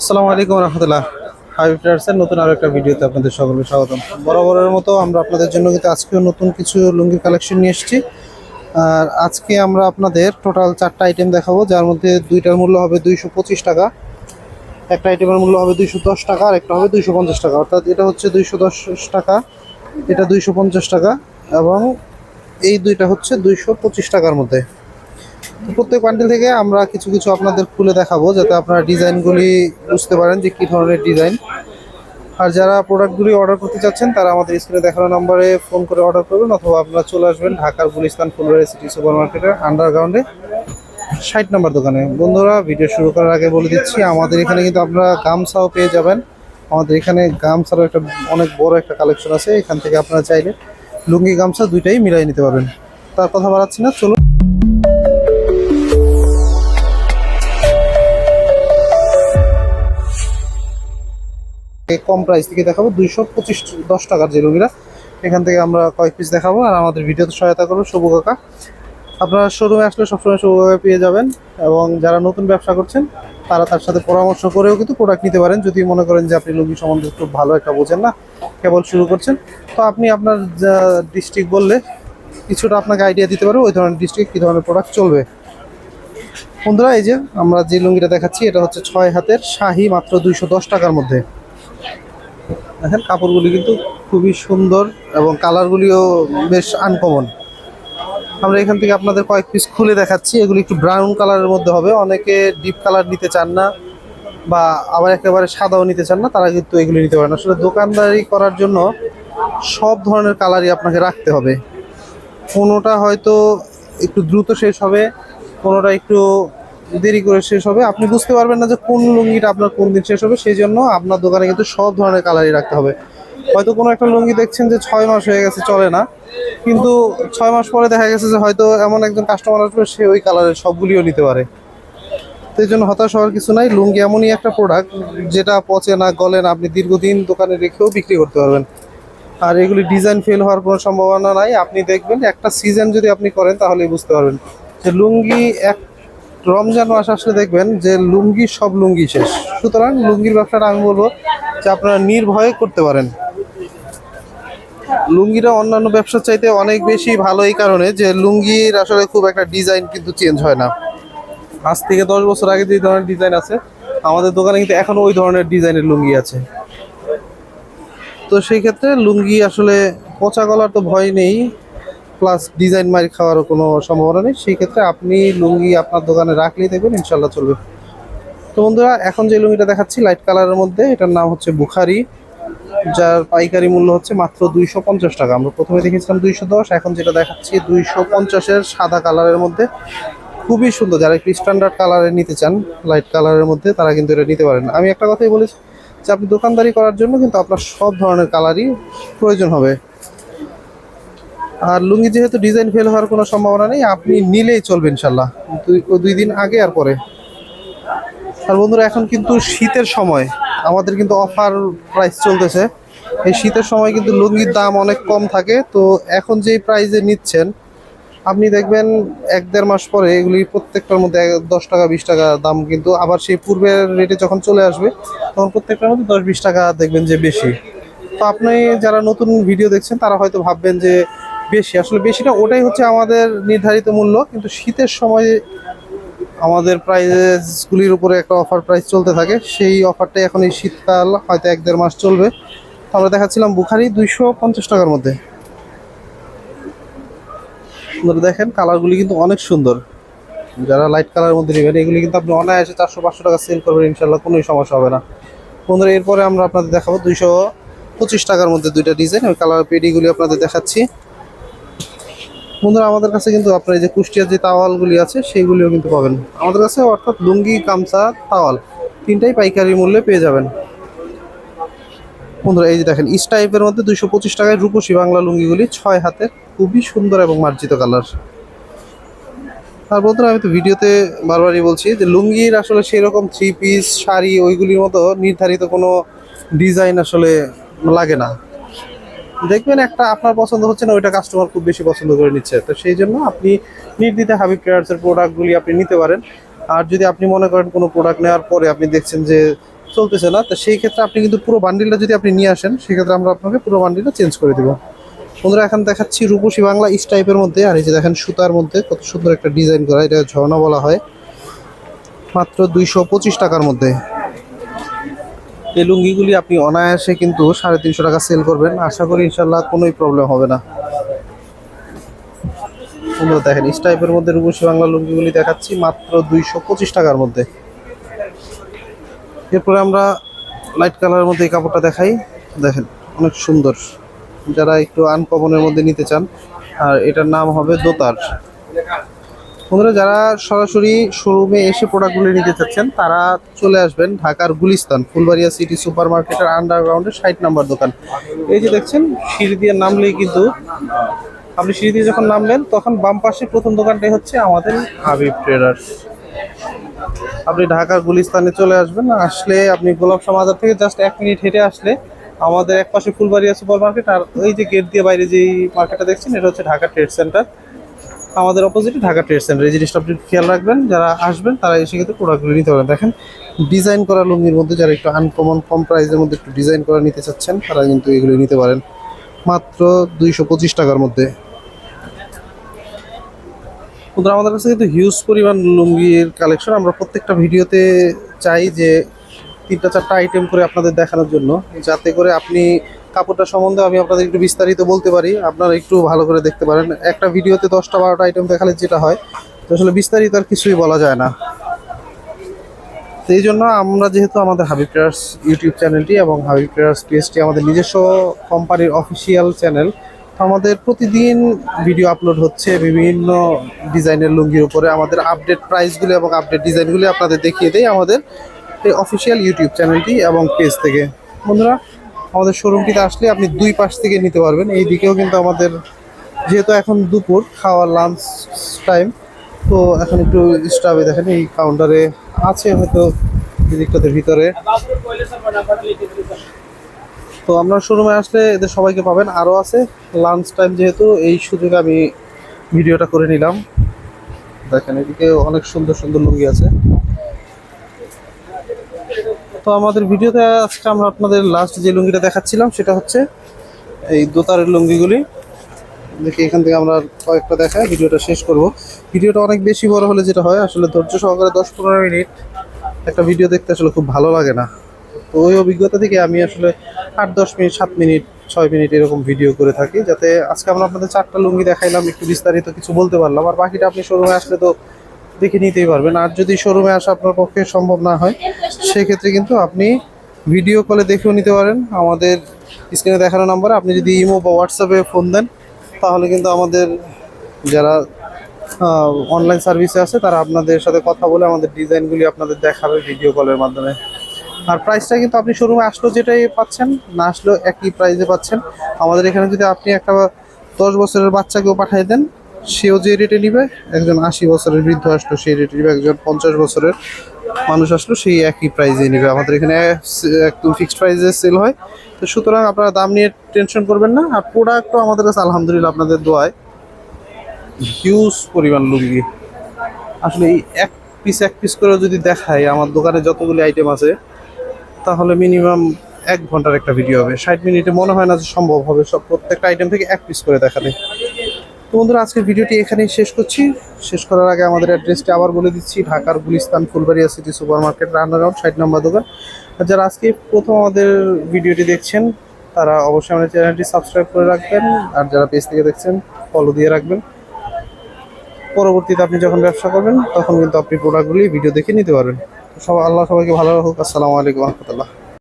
আসসালামু আলাইকুম রহমতুল্লাহ। হাবিব ট্রেডার্সের নতুন আরও একটা ভিডিওতে আপনাদের সকলকে স্বাগতম। বরাবরের মতো আমরা আপনাদের জন্য কিন্তু আজকেও নতুন কিছু লুঙ্গির কালেকশন নিয়ে এসেছি। আর আজকে আমরা আপনাদের টোটাল চারটা আইটেম দেখাবো, যার মধ্যে দুইটার মূল্য হবে দুইশো পঁচিশ টাকা, একটা আইটেমের মূল্য হবে দুইশো দশ টাকা, আর একটা হবে দুইশো পঞ্চাশ টাকা। অর্থাৎ এটা হচ্ছে দুইশো দশ টাকা, এটা দুইশো পঞ্চাশ টাকা, এবং এই দুইটা হচ্ছে দুইশো পঁচিশ টাকার মধ্যে। প্রত্যেক বান্ডিল থেকে আমরা কিছু কিছু আপনাদের খুলে দেখাবো, যাতে আপনারা ডিজাইনগুলি বুঝতে পারেন যে কী ধরনের ডিজাইন আর যারা প্রোডাক্টগুলি অর্ডার করতে চাচ্ছেন, তারা আমাদের স্ক্রিনে দেখানো নম্বরে ফোন করে অর্ডার করবেন, অথবা আপনারা চলে আসবেন ঢাকার গুলিস্তান ফুলবাড়ি সিটি সুপার মার্কেটের আন্ডারগ্রাউন্ডে ষাট নম্বর দোকানে। বন্ধুরা ভিডিও শুরু করার আগে বলে দিচ্ছি, আমাদের এখানে কিন্তু আপনারা গামছাও পেয়ে যাবেন। আমাদের এখানে গামছারও একটা অনেক বড় একটা কালেকশন আছে, এখান থেকে আপনারা চাইলে লুঙ্গি গামছা দুইটাই মিলাই নিতে পারবেন। তার কথা বাড়াচ্ছি না, চলুন কম প্রাইস থেকে দেখাবো। দুইশো পঁচিশ দশ টাকার যে লুঙ্গিটা এখান থেকে আমরা কয়েক পিস দেখাবো আর আমাদের ভিডিওতে সহায়তা করব শুভ কাকা। আপনারা শোরুমে আসলে সবসময় শুভ কাকা পেয়ে যাবেন এবং যারা নতুন ব্যবসা করছেন, তারা তার সাথে পরামর্শ করেও কিন্তু প্রোডাক্ট নিতে পারেন। যদি মনে করেন যে আপনি লুঙ্গি সম্বন্ধে খুব ভালো একটা বোঝেন না, কেবল শুরু করছেন, তো আপনি আপনার ডিস্ট্রিক্ট বললে কিছুটা আপনাকে আইডিয়া দিতে পারবে ওই ধরনের ডিস্ট্রিক্ট কী ধরনের প্রোডাক্ট চলবে। বন্ধুরা, এই যে আমরা যে লুঙ্গিটা দেখাচ্ছি, এটা হচ্ছে ছয় হাতের শাহি মাত্র দুইশো দশ টাকার মধ্যে। দেখেন, কাপড়গুলি কিন্তু খুবই সুন্দর এবং কালারগুলিও বেশ আনকমন আমরা এখান থেকে আপনাদের কয়েক পিস খুলে দেখাচ্ছি। এগুলি একটু ব্রাউন কালারের মধ্যে হবে। অনেকে ডিপ কালার নিতে চান না বা আবার একেবারে সাদাও নিতে চান না, তারা কিন্তু এগুলি নিতে পারেন। আসলে দোকানদারি করার জন্য সব ধরনের কালারই আপনাকে রাখতে হবে। কোনোটা হয়তো একটু দ্রুত শেষ হবে, কোনোটা একটু দেরি করে শেষ হবে। আপনি বুঝতে পারবেন না যে কোন লুঙ্গিটা আপনার কোন দিন শেষ হবে সেই জন্য আপনার দোকানে কিন্তু সব ধরনের কালারই রাখতে হবে। হয়তো কোনো একটা লুঙ্গি দেখছেন যে ছয় মাস হয়ে গেছে, চলে না। কিন্তু ছয় মাস পরে দেখা গেছে যে হয়তো এমন একজন কাস্টমার আসবে, সে ওই কালারের সবগুলিও নিতে পারে। তো এই জন্য হতাশ হওয়ার কিছু নাই। লুঙ্গি এমনই একটা প্রোডাক্ট যেটা পচে না, গলে না, আপনি দীর্ঘদিন দোকানে রেখেও বিক্রি করতে পারবেন। আর এগুলি ডিজাইন ফেল হওয়ার কোনো সম্ভাবনা নাই। আপনি দেখবেন, একটা সিজন যদি আপনি করেন, তাহলেই বুঝতে পারবেন যে লুঙ্গি এক রমজান মাস আসলে দেখবেন যে লুঙ্গি সব লুঙ্গি শেষ। সুতরাং লুঙ্গির ব্যবসাটা আমি বলব যে আপনারা নির্ভয়ে করতে পারেন। লুঙ্গিটা অন্যান্য ব্যবসার চাইতে অনেক বেশি ভালো এই কারণে যে লুঙ্গির আসলে খুব একটা ডিজাইন কিন্তু চেঞ্জ হয় না। আজ থেকে দশ বছর আগে যে ধরনের ডিজাইন আছে, আমাদের দোকানে কিন্তু এখনও ওই ধরনের ডিজাইনের লুঙ্গি আছে। তো সেই ক্ষেত্রে লুঙ্গি আসলে পচা গলার তো ভয় নেই। প্লাস ডিজাইন মারি খাওয়ারও কোনো সম্ভাবনা নেই। সেই ক্ষেত্রে আপনি লুঙ্গি আপনার দোকানে রাখলেই দেখবেন ইনশাল্লাহ চলবে। তো বন্ধুরা, এখন যে লুঙ্গিটা দেখাচ্ছি লাইট কালারের মধ্যে, এটার নাম হচ্ছে বুখারি। যার পাইকারি মূল্য হচ্ছে মাত্র দুইশো পঞ্চাশ টাকা। আমরা প্রথমে দেখেছিলাম দুইশো দশ, এখন যেটা দেখাচ্ছি, দুইশো পঞ্চাশের সাদা কালারের মধ্যে। খুবই সুন্দর, যারা একটু স্ট্যান্ডার্ড কালারে নিতে চান লাইট কালারের মধ্যে, তারা কিন্তু এটা নিতে পারেন। আমি একটা কথাই বলেছি যে, আপনি দোকানদারি করার জন্য কিন্তু আপনার সব ধরনের কালারই প্রয়োজন হবে। আর লুঙ্গি যেহেতু ডিজাইন ফেল হওয়ার কোনো সম্ভাবনা নেই, আপনি নিলেই চলবে ইনশাল্লাহ। দুই দুই দিন আগে আর পরে। আর বন্ধুরা, এখন কিন্তু শীতের সময়। আমাদের কিন্তু অফার প্রাইস চলতেছে। এই শীতের সময় কিন্তু লুঙ্গির দাম অনেক কম থাকে। তো এখন যেই প্রাইসে নিচ্ছেন, আপনি দেখবেন এক দেড় মাস পরে এগুলি প্রত্যেকটার মধ্যে দশ টাকা, বিশ টাকা দাম কিন্তু আবার সেই পূর্বের রেটে যখন চলে আসবে, তখন প্রত্যেকটার মধ্যে দশ, বিশ টাকা দেখবেন যে বেশি। তো আপনি যারা নতুন ভিডিও দেখছেন, তারা হয়তো ভাববেন যে বেশি। আসলে বেশিটা ওটাই হচ্ছে আমাদের নির্ধারিত মূল্য, কিন্তু শীতের সময় আমাদের প্রাইসগুলির উপরে একটা অফার প্রাইস চলতে থাকে। সেই অফারটাই এখন এই শীতকাল হয়তো এক দেড় মাস চলবে। আমরা দেখাচ্ছিলাম বুখারি দুইশো পঞ্চাশ টাকার মধ্যে। দেখেন কালারগুলি কিন্তু অনেক সুন্দর। যারা লাইট কালারের মধ্যে নেবেন, এগুলি কিন্তু আপনি অনায়াসে চারশো পাঁচশো টাকা সেল করবেন ইনশাল্লাহ কোনোই সমস্যা হবে না। বন্ধুরা, এরপরে আমরা আপনাদের দেখাবো দুইশো পঁচিশ টাকার মধ্যে দুইটা ডিজাইন ওই কালার পেডিগুলি আপনাদের দেখাচ্ছি। বন্ধুরা, আমাদের কাছে কিন্তু আপনার এই যে কুষ্টিয়ার যে তাওয়ালগুলি আছে, সেইগুলিও কিন্তু পাবেন। আমাদের কাছে অর্থাৎ লুঙ্গি, গামছা, তাওয়াল, তিনটাই পাইকারি মূল্যে পেয়ে যাবেন। বন্ধুরা, এই যে দেখেন ইস টাইপের মধ্যে দুইশো পঁচিশ টাকায় রূপসী বাংলা লুঙ্গিগুলি, ছয় হাতের, খুবই সুন্দর এবং মার্জিত কালার। আর বন্ধুরা, আমি তো ভিডিওতে বারবারই বলছি যে লুঙ্গির আসলে সেরকম থ্রি পিস শাড়ি, ওইগুলির মতো নির্ধারিত কোনো ডিজাইন আসলে লাগে না। দেখবেন একটা আপনার পছন্দ হচ্ছে না, ওইটা কাস্টমার খুব বেশি পছন্দ করে নিচ্ছে। তো সেই জন্য আপনি নির্দ্বিধা হাবিব ট্রেডার্সের প্রোডাক্টগুলি আপনি নিতে পারেন। আর যদি আপনি মনে করেন কোনো প্রোডাক্ট নেওয়ার পরে আপনি দেখছেন যে চলতেছে না, তো সেই ক্ষেত্রে আপনি কিন্তু পুরো বান্ডিলটা যদি আপনি নিয়ে আসেন, সেক্ষেত্রে আমরা আপনাকে পুরো বান্ডিলটা চেঞ্জ করে দেবো। বন্ধুরা, এখন দেখাচ্ছি রূপসী বাংলা ইস টাইপের মধ্যে, আর এই যে দেখেন সুতার মধ্যে কত সুন্দর একটা ডিজাইন করা, এটা ঝর্ণা বলা হয়। মাত্র দুইশো পঁচিশ টাকার মধ্যে। এই লুঙ্গিগুলি আপনি অনায়াসে কিন্তু সাড়ে তিনশো টাকা সেল করবেন। আশা করি ইনশাল্লাহ কোনোই প্রবলেম হবে না। বন্ধুরা দেখেন ইস টাইপের মধ্যে রূপসী বাংলা লুঙ্গিগুলি দেখাচ্ছি মাত্র দুইশো পঁচিশ টাকার মধ্যে। এরপরে আমরা লাইট কালারের মধ্যে এই কাপড়টা দেখাই। দেখেন, অনেক সুন্দর। যারা একটু আনকমনের মধ্যে নিতে চান, আর এটার নাম হবে দোতার। বন্ধুরা, যারা সরাসরি শোরুমে এসে প্রোডাক্টগুলি নিতে চাচ্ছেন, তারা চলে আসবেন ঢাকার গুলিস্তান, ফুলবাড়িয়া সিটি সুপার মার্কেটের আন্ডারগ্রাউন্ডের ষাট নাম্বার দোকান। এই যে দেখছেন, সিঁড়ি দিয়ে নামলেই কিন্তু আপনি সিঁড়ি দিয়ে যখন নামবেন, তখন বাম পাশে প্রথম দোকানটাই হচ্ছে আমাদের হাবিব ট্রেডার্স আপনি ঢাকার গুলিস্তানে চলে আসবেন, আসলে আপনি গোলাপ সমাজার থেকে জাস্ট এক মিনিট হেঁটে আসলে আমাদের এক পাশে ফুলবাড়িয়া সুপার মার্কেট আর ওই যে গেট দিয়ে বাইরে যেই মার্কেটটা দেখছেন, এটা হচ্ছে ঢাকা ট্রেড সেন্টার আমাদের অপোজিটে ঢাকা ট্রেড সেন্টার এই জিনিসটা আপনি খেয়াল রাখবেন, যারা আসবেন তারা এসে কিন্তু প্রোডাক্টগুলো নিতে পারেন দেখেন ডিজাইন করা লুঙ্গির মধ্যে যারা একটু আনকমন কম প্রাইসের মধ্যে একটু ডিজাইন করা নিতে চাচ্ছেন, তারা কিন্তু এগুলো নিতে পারেন। মাত্র দুইশো পঁচিশ টাকার মধ্যে। কিন্তু আমাদের কাছে কিন্তু হিউজ পরিমাণ লুঙ্গির কালেকশন আমরা প্রত্যেকটা ভিডিওতে চাই যে তিনটা চারটা আইটেম করে আপনাদের দেখানোর জন্য। যাতে করে আপনি কাপড়টা সম্বন্ধে আমি আপনাদের একটু বিস্তারিত বলতে পারি। আপনারা একটু ভালো করে দেখতে পারেন। একটা ভিডিওতে দশটা, বারোটা আইটেম দেখালে যেটা হয়, তো আসলে বিস্তারিত আর কিছুই বলা যায় না। সেই জন্য আমরা যেহেতু আমাদের হাবিব ট্রেডার্স ইউটিউব চ্যানেলটি এবং হাবিব ট্রেডার্স পেজটি আমাদের নিজস্ব কোম্পানির অফিসিয়াল চ্যানেল আমাদের প্রতিদিন ভিডিও আপলোড হচ্ছে বিভিন্ন ডিজাইনের লুঙ্গির উপরে। আমাদের আপডেট প্রাইসগুলি এবং আপডেট ডিজাইনগুলি আপনাদের দেখিয়ে দেয় আমাদের এই অফিসিয়াল ইউটিউব চ্যানেলটি এবং পেজ থেকে। বন্ধুরা আমাদের শোরুমটিতে আসলে আপনি দুই পাশ থেকে নিতে পারবেন। এই দিকেও কিন্তু আমাদের যেহেতু এখন দুপুর খাওয়ার লাঞ্চ টাইম তো এখন একটু স্টাফে দেখেন এই কাউন্টারে আছে হয়তো দিকটাতে ভিতরে। তো আপনার শোরুমে আসলে এদের সবাইকে পাবেন। আরও আছে লাঞ্চ টাইম যেহেতু এই সুযোগে আমি ভিডিওটা করে নিলাম। দেখেন এদিকে অনেক সুন্দর সুন্দর লুঙ্গি আছে। তো আমাদের ভিডিওতে আজকে আমরা আপনাদের লাস্ট যে লুঙ্গিটা দেখাচ্ছিলাম, সেটা হচ্ছে এই দোতারের লুঙ্গিগুলি। দেখি এখান থেকে আমরা কয়েকটা দেখাই, ভিডিওটা শেষ করব। ভিডিওটা অনেক বেশি বড় হলে যেটা হয়, আসলে ধৈর্য সহকারে দশ পনেরো মিনিট একটা ভিডিও দেখতে আসলে খুব ভালো লাগে না। তো ওই অভিজ্ঞতা থেকে আমি আসলে আট দশ মিনিট, সাত মিনিট, ছয় মিনিট এরকম ভিডিও করে থাকি, যাতে আজকে আমরা আপনাদের চারটা লুঙ্গি দেখাইলাম, একটু বিস্তারিত কিছু বলতে পারলাম। আর বাকিটা আপনি শোরুমে আসলে তো দেখে নিতেই পারবেন। আর যদি শোরুমে আসা আপনার পক্ষে সম্ভব না হয়, সেক্ষেত্রে কিন্তু আপনি ভিডিও কলে দেখেও নিতে পারেন। আমাদের স্ক্রিনে দেখানো নাম্বারে আপনি যদি ইমো বা হোয়াটসঅ্যাপে ফোন দেন, তাহলে কিন্তু আমাদের যারা অনলাইন সার্ভিসে আছে, তারা আপনাদের সাথে কথা বলে আমাদের ডিজাইনগুলি আপনাদের দেখাবে ভিডিও কলের মাধ্যমে। আর প্রাইসটা কিন্তু আপনি শোরুমে আসলেও যেটাই পাচ্ছেন, না আসলেও একই প্রাইসে পাচ্ছেন। আমাদের এখানে যদি আপনি একটা দশ বছরের বাচ্চাকেও পাঠিয়ে দেন সেও যে রেটে নিবে, একজন আশি বছরের বৃদ্ধ আসলো, সেই রেটে নিবে, একজন পঞ্চাশ বছরের মানুষ আসলো, সেই একই প্রাইজে নিবে। আমাদের এখানে একদম ফিক্সড প্রাইসে সেল হয়। তো সুতরাং আপনারা দাম নিয়ে টেনশন করবেন না। আর প্রোডাক্টও আমাদের কাছে আলহামদুলিল্লাহ আপনাদের দোয়ায়। হিউজ পরিমাণ লুঙ্গি। আসলে এই এক পিস এক পিস করে যদি দেখাই, আমার দোকানে যতগুলি আইটেম আছে, তাহলে মিনিমাম এক ঘণ্টার একটা ভিডিও হবে। ষাট মিনিটে মনে হয় না যে সম্ভব হবে সব প্রত্যেকটা আইটেম থেকে এক পিস করে দেখালে তো বন্ধুরা, আজকের ভিডিওটি এখানেই শেষ করছি। শেষ করার আগে আমাদের অ্যাড্রেসটি আবার বলে দিচ্ছি, ঢাকার Gulistan Fulbaria city super market রান্নাগ্রাউন্ড ষাট নম্বর দোকান। আর যারা আজকে প্রথম আমাদের ভিডিওটি দেখছেন, তারা অবশ্যই আমাদের চ্যানেলটি সাবস্ক্রাইব করে রাখবেন। আর যারা পেজ থেকে দেখছেন ফলো দিয়ে রাখবেন। পরবর্তীতে আপনি যখন ব্যবসা করবেন, তখন কিন্তু আপনি প্রোডাক্টগুলি ভিডিও দেখে নিতে পারবেন। সব আল্লাহ সবাইকে ভালো রাখুক। আসসালামু আলাইকুম রহমতুল্লাহ।